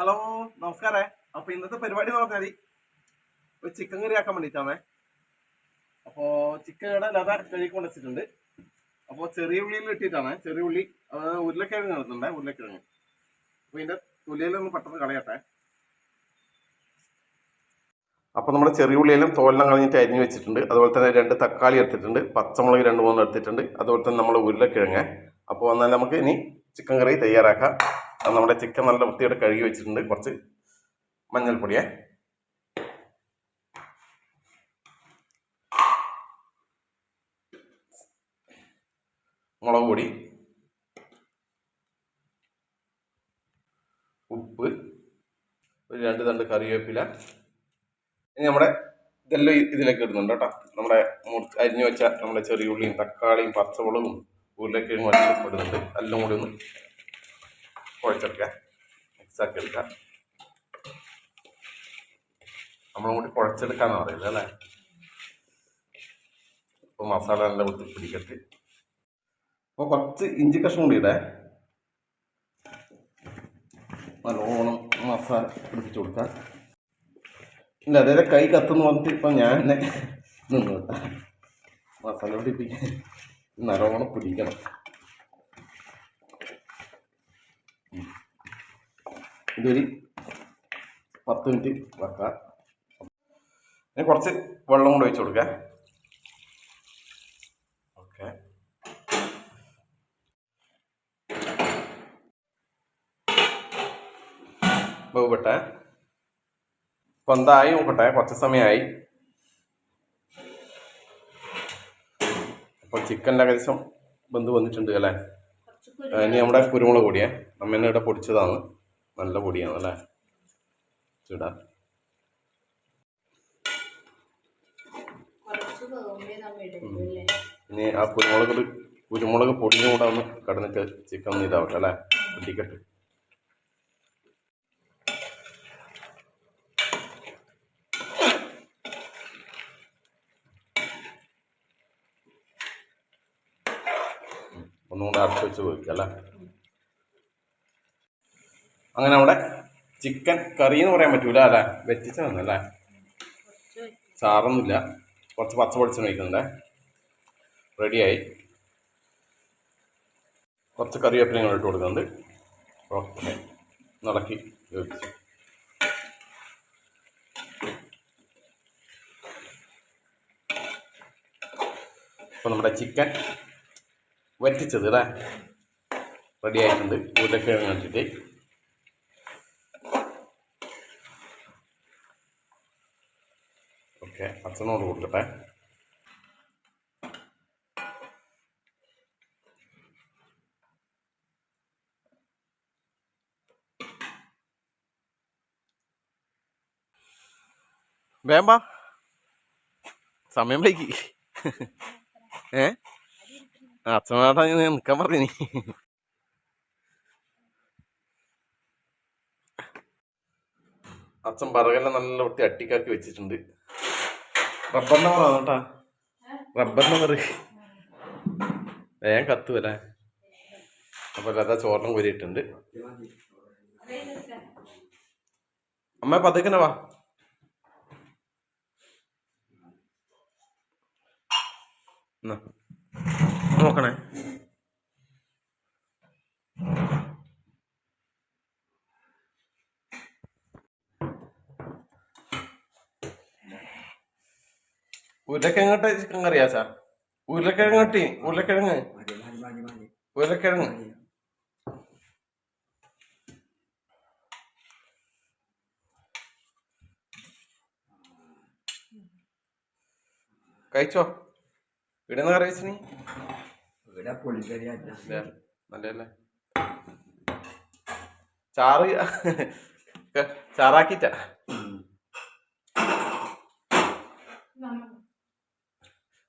Hello നമസ്കാരേ. അപ്പൊ ഇന്നത്തെ പരിപാടി എന്ന് പറഞ്ഞാൽ ഒരു ചിക്കൻ കറി ആക്കാൻ വേണ്ടിയിട്ടാണേ. അപ്പോ ചിക്കൻ ഇവിടെ ലത കഴുകിക്കൊണ്ട് വെച്ചിട്ടുണ്ട് അപ്പോൾ ചെറിയ ഉള്ളിയിൽ ഇട്ടിട്ടാണ് ചെറിയ ഉള്ളി ഉരുളക്കിഴങ്ങ് നടത്തുന്നുണ്ടേ ഉരുളക്കിഴങ്ങ്. അപ്പൊ ഇതിന്റെ തൊലിയിലൊന്ന് പെട്ടെന്ന് കളയട്ടെ. അപ്പോൾ നമ്മുടെ ചെറിയ ഉള്ളിയിലും തോലെല്ലാം കളഞ്ഞിട്ട് അരിഞ്ഞു വെച്ചിട്ടുണ്ട്. അതുപോലെ തന്നെ രണ്ട് തക്കാളി എടുത്തിട്ടുണ്ട്. പച്ചമുളക് രണ്ട് മൂന്ന് എടുത്തിട്ടുണ്ട്. അതുപോലെ തന്നെ നമ്മൾ ഉരുളക്കിഴങ്ങ്. അപ്പോൾ എന്നാൽ നമുക്ക് ഇനി ചിക്കൻ കറി തയ്യാറാക്കാം. അത് നമ്മുടെ ചിക്കൻ നല്ല വൃത്തിയോടെ കഴുകി വെച്ചിട്ടുണ്ട്. കുറച്ച് മഞ്ഞൾപ്പൊടിയെ മുളക് പൊടി ഉപ്പ് ഒരു രണ്ട് തണ്ട് കറിവേപ്പില. ഇനി നമ്മുടെ ഇതെല്ലാം ഇതിലേക്ക് ഇടുന്നുണ്ട് കേട്ടോ. നമ്മുടെ അരിഞ്ഞു വെച്ച നമ്മുടെ ചെറിയ ഉള്ളിയും തക്കാളിയും പച്ചമുളകും ഉരുളക്കിഴങ്ങും എല്ലാം ഇടുന്നുണ്ട്. എല്ലാം കൂടി ഒന്ന് കുഴച്ചെടുക്കുക. മിക്സാക്കി എടുക്കുക. നമ്മളും കൂടി കുഴച്ചെടുക്കാന്ന് പറയുന്നത് അല്ലേ? അപ്പോൾ മസാല നല്ല വൃത്തി പിടിക്കട്ടെ. അപ്പോൾ കുറച്ച് ഇഞ്ചി കഷ്ണം കൂടി ഇടേ. നല്ലോണം മസാല പിടിപ്പിച്ച് കൊടുക്കുക. ഇല്ല അതേ കൈ കത്തെന്ന് പറഞ്ഞിട്ട് ഇപ്പം ഞാൻ തന്നെ നിന്ന് മസാല പിടിപ്പിക്കാൻ നല്ലോണം പിടിക്കണം. ഇതൊരു പത്ത് മിനിറ്റ് വെക്കാം. ഇനി കുറച്ച് വെള്ളം കൂടെ ഒഴിച്ച് കൊടുക്കാം. ഓക്കെ. ഇപ്പൊ എന്തായി നോക്കട്ടെ കുറച്ച് സമയമായി അപ്പോൾ ചിക്കന്റെ ഏകദേശം ബന്ധു വന്നിട്ടുണ്ട് അല്ലേ? ഇനി നമ്മുടെ കുരുമുളക് പൊടിയേ. അമ്മേനെ ഇവിടെ പൊടിച്ചതാണ്. നല്ല പൊടിയാണ് അല്ലേ? ചൂടാ ഇനി ആ കുരുമുളക് കുരുമുളക് പൊടിയും കൂടെ ഒന്ന് കടന്നിട്ട് ചിക്കൻ ഒന്ന് ഇതാവട്ടെ അല്ലേ? പൊട്ടിക്കട്ട്. ഒന്നുകൂടെ ഒന്നും അടച്ചു വെച്ച് പോയിക്കാം അല്ലേ? അങ്ങനെ നമ്മുടെ ചിക്കൻ കറി എന്ന് പറയാൻ പറ്റൂല അല്ലേ? വെറ്റിച്ചതന്നല്ലേ? ചാറൊന്നുമില്ല. കുറച്ച് പച്ച പൊടിച്ച് വയ്ക്കുന്നുണ്ടേ റെഡിയായി. കുറച്ച് കറിവേപ്പില ഇട്ട് കൊടുക്കുന്നുണ്ട്. ഓക്കെ. നടക്കി യോജിച്ചു. അപ്പോൾ നമ്മുടെ ചിക്കൻ വറ്റിച്ചത് അല്ലേ? റെഡി ആയിട്ടുണ്ട് ഉരുളക്കിഴങ്ങ് ഇട്ടിട്ട് ഓക്കെ അച്ഛനോട് കൊടുക്കട്ടെ. വേമ്പാ സമയം വൈകി. ഏ? അച്ഛനോടാ ഞാൻ നിൽക്കാൻ പറഞ്ഞു അച്ഛൻ പറകെല്ലാം നല്ല വൃത്തി അട്ടിക്കാക്കി വെച്ചിട്ടുണ്ട്. റബ്ബറിന്റെ പറ കേട്ടാ. റബ്ബറിന്റെ മറി വേഗം കത്തുവല്ലേ അപ്പൊ അല്ലാതെ ചോറിനും കൂരിയിട്ടുണ്ട് അമ്മ പതുക്കനെ വാ. നോക്കണേ. ഉരുളക്കിഴങ്ങട്ട് ചിക്കൻ കറിയാ സാർ? ഉരുളക്കിഴങ്ങട്ടി ഉരുളക്കിഴങ്ങ് മതി ഉരുളക്കിഴങ്ങ്. ഉരുളക്കിഴങ്ങ്. കഴിച്ചോ? കഴിച്ചോ നിന്ന് കറി വെച്ചിനി ഇവിടെ നല്ലല്ലേ ചാറ് ചാറാക്കിറ്റ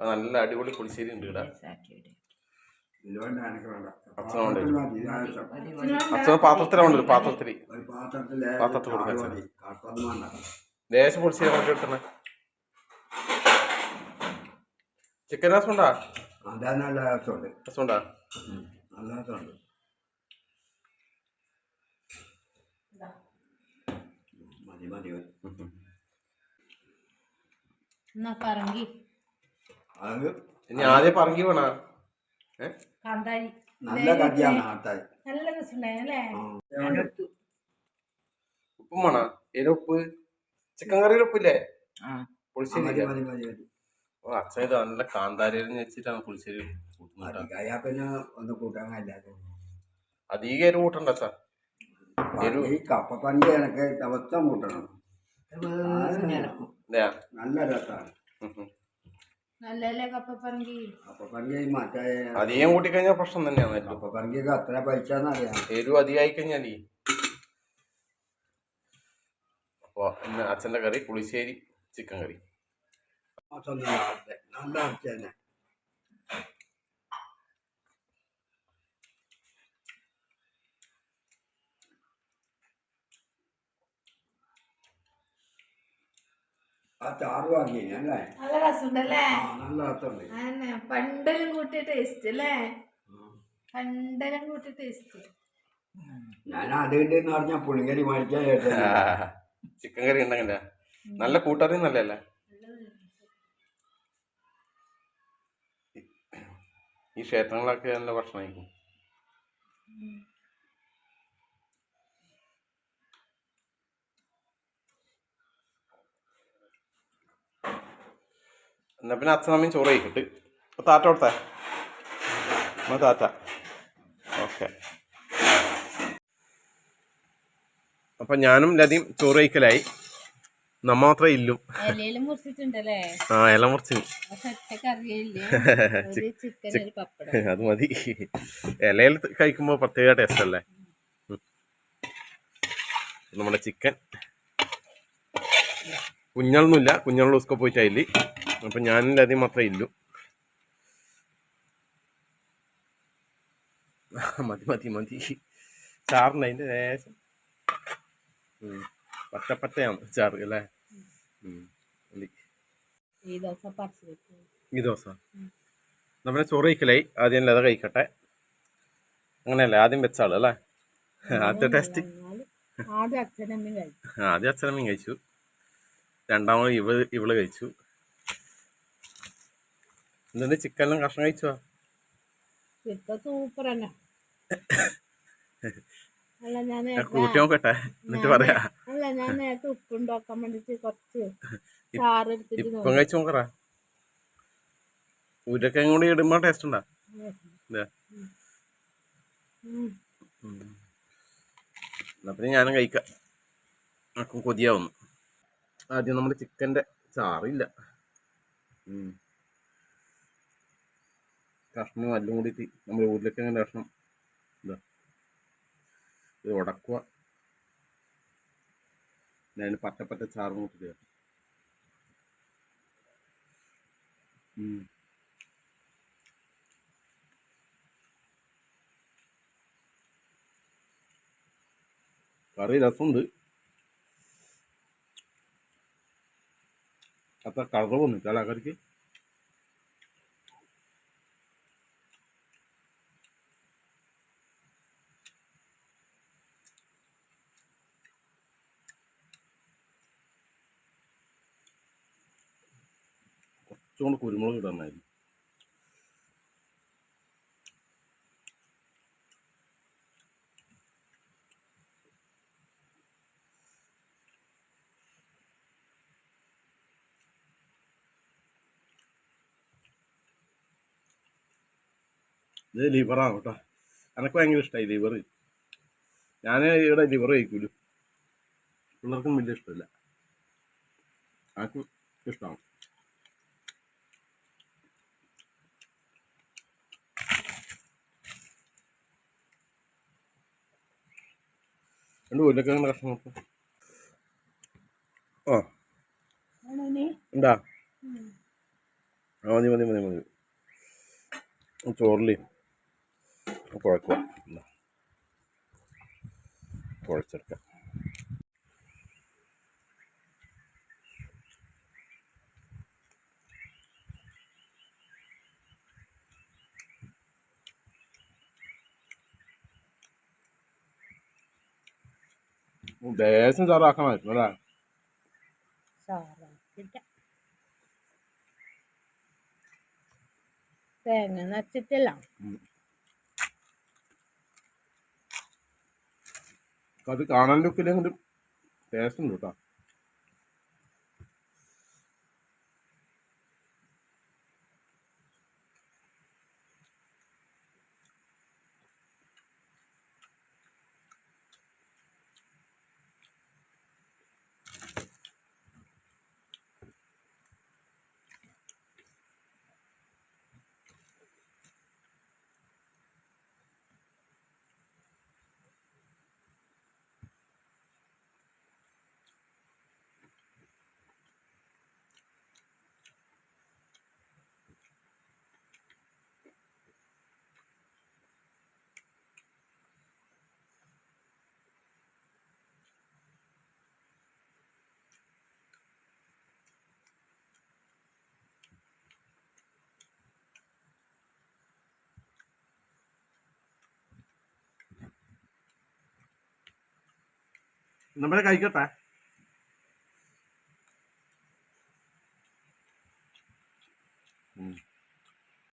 നല്ല അടിപൊളി പുളിശ്ശേരി ഉണ്ട് ഇവിടെ. അച്ഛൻ പാത്രത്തിലുണ്ട് ഒരു പാത്രത്തിൽ. പാത്രത്തിൽ കൊടുക്കാൻ ദേശം പൊളിശ്ശേരി നമുക്ക് കിട്ടണേ ചിക്കൻ രസം ഉണ്ടാ? അതാ നല്ല രസമുണ്ട്. രസം നല്ല രസമുണ്ട്. മതി മതി. മതി എന്നാ പറങ്കി. അത് ഇനി ആദ്യം പറഞ്ഞു വേണ കാന്താരി. നല്ല കടിയാണ് ആട്ടായി. നല്ല രസമുണ്ടായിരുന്നല്ലേ ഉപ്പും വേണ? ഏത് ഉപ്പ്? ചിക്കൻ കറിയിൽ ഉപ്പില്ലേ? പുളിശ്ശേരി അച്ഛൻ ഇത് നല്ല കാന്താരി വെച്ചിട്ടാണ് പുളിശ്ശേരി പിന്നെ ഒന്ന് കൂട്ടാൻ അധികം എരിവ് കൂട്ടണ്ട അച്ഛാ. എരു ഈ കപ്പപ്പണ്ടി എനിക്ക് ദിവസം കൂട്ടണം. നല്ല രസമാണ് അധികം കൂട്ടിക്കഴിഞ്ഞാൽ പ്രശ്നം തന്നെയാണ് അത്ര പൈസ എന്നറിയാം എരിവ് അധികമായി കഴിഞ്ഞാലേ അപ്പൊ ഇന്ന് അച്ഛന്റെ കറി പുളിശ്ശേരി ചിക്കൻ കറി. നല്ല ആട്ടെ ആ ചാറ് വാങ്ങിയില്ല അല്ലേ? നല്ല രസമുണ്ടല്ലേ? നല്ല രസമുണ്ട്. അതന്നെ പണ്ടെല്ലാം കൂട്ടിയ ടേസ്റ്റ് അല്ലേ? പണ്ടെല്ലാം കൂട്ടിയ ടേസ്റ്റ് ഞാൻ പറഞ്ഞ പുളിങ്കരി ചിക്കൻ കറി ഉണ്ടെങ്കില? നല്ല കൂട്ടറി നല്ലല്ലേ ഈ ക്ഷേത്രങ്ങളൊക്കെ നല്ല ഭക്ഷണമായിരിക്കും. എന്നാ പിന്നെ അച്ഛനമ്മയും ചോറ് കഴിക്കട്ട്. താറ്റ കൊടുത്തേ അമ്മ താറ്റ ഓക്കെ. അപ്പം ഞാനും ലതിയും ചോറ് കഴിക്കലായി. നമ്മ മാത്രമേ ഇല്ലും. ആ ഇല മുറിച്ചു അത് മതി. ഇലയിൽ കഴിക്കുമ്പോൾ പ്രത്യേക ടേസ്റ്റ് അല്ലേ? നമ്മുടെ ചിക്കൻ കുഞ്ഞളൊന്നുമില്ല. കുഞ്ഞളുടെ ദിവസം പോയിട്ട് അതിൽ അപ്പം ഞാനില്ല അതിൽ മാത്രമേ ഇല്ലു. മതി മതി മതി. ചാറിന് അതിന്റെ ലേശം. പച്ചപ്പച്ചയാണ് ചാറ് അല്ലേ. ഈ ദിവസം നമ്മളെ നമ്മുടെ ചോറ് കഴിക്കലായി ആദ്യം ലത കഴിക്കട്ടെ? അങ്ങനെയല്ലേ ആദ്യം വെച്ച അല്ലേ? ആദ്യത്തെ ടേസ്റ്റ് ആദ്യം കഴിക്കും ആദ്യം അച്ഛനമ്മയും കഴിച്ചു. രണ്ടാമത് ഇവൾ ഇവൾ കഴിച്ചു. എന്തുണ്ട് ചിക്കനെല്ലാം കഷ്ണം കഴിച്ചോ? സൂപ്പർ തന്നെ കൂട്ടി നോക്കട്ടെ. എന്നിട്ട് പറയാ. അല്ല ഞാൻ നേരത്തെ ഉപ്പുണ്ടാക്കാൻ വേണ്ടിട്ട് കുറച്ച് ചാറ് എടുത്തിട്ട് ഇപ്പം കഴിച്ചു നോക്കറ ഉരുളക്കിഴങ്ങ് കൂടി ഇടുമ്പോ ടേസ്റ്റ് ഉണ്ടാ? എന്നാ പിന്നെ ഞാനും കഴിക്കാം. ആക്കും കൊതിയാവുന്നു. ആദ്യം നമ്മുടെ ചിക്കന്റെ ചാറില്ല. കഷ്ണം എല്ലാം കൂടിയിട്ട് നമ്മൾ ഉരുളക്കിഴങ്ങിന്റെ കഷ്ണം ഇതാ. ഇത് ഉടക്കുക. ഞാൻ പറ്റ പറ്റ ചാറ് കൂട്ടി ഉം. കറി രസമുണ്ട്. അത്ര കളർ വന്നിട്ടല്ല കറിക്ക്? കുറച്ചുകൊണ്ട് കുരുമുളക് ഇടണമായിരുന്നു ഇത് ലിവറാണ് കേട്ടോ. എനിക്ക് ഭയങ്കര ഇഷ്ടമായി ലിവർ ഞാൻ ഇവിടെ ലിവർ കഴിക്കൂലു. പിള്ളേർക്കും വലിയ ഇഷ്ടമില്ല. ആർക്കും ഇഷ്ടമാണ് രണ്ട് ഉരുളക്കിഴങ്ങ് കഷ്ണം നോക്കാം ആ? ഉണ്ടാ ആ മതി മതി മതി മതി. ചോറിൽ കുഴക്കുക. കുഴച്ചെടുക്കാം. ദേശം പറ്റും അല്ലേ? തേങ്ങ നച്ചിട്ടില്ല അത് കാണാൻ ലുക്കിലെങ്കിലും ടേസ്റ്റ് ഉണ്ട് കേട്ടോ നമ്മളെ കഴിക്കട്ടെ